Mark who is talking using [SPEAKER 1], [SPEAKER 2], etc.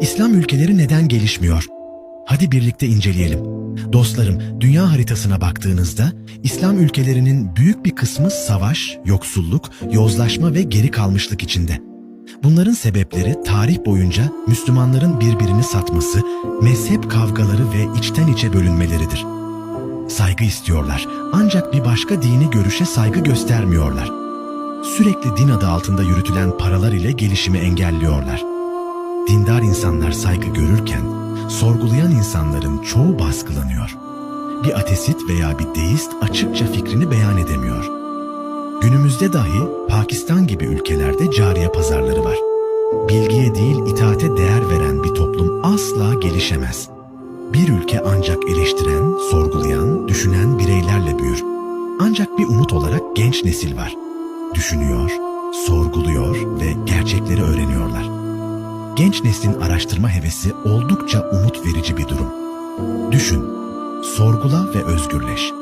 [SPEAKER 1] İslam ülkeleri neden gelişmiyor? Hadi birlikte inceleyelim. Dostlarım, dünya haritasına baktığınızda İslam ülkelerinin büyük bir kısmı savaş, yoksulluk, yozlaşma ve geri kalmışlık içinde. Bunların sebepleri tarih boyunca Müslümanların birbirini satması, mezhep kavgaları ve içten içe bölünmeleridir. Saygı istiyorlar ancak bir başka dini görüşe saygı göstermiyorlar. Sürekli din adı altında yürütülen paralar ile gelişimi engelliyorlar. Dindar insanlar saygı görürken, sorgulayan insanların çoğu baskılanıyor. Bir ateist veya bir deist açıkça fikrini beyan edemiyor. Günümüzde dahi Pakistan gibi ülkelerde cariye pazarları var. Bilgiye değil itaate değer veren bir toplum asla gelişemez. Bir ülke ancak eleştiren, sorgulayan, düşünen bireylerle büyür. Ancak bir umut olarak genç nesil var. Düşünüyor, sorguluyor ve gerçekleri öğreniyorlar. Genç neslin araştırma hevesi oldukça umut verici bir durum. Düşün, sorgula ve özgürleş.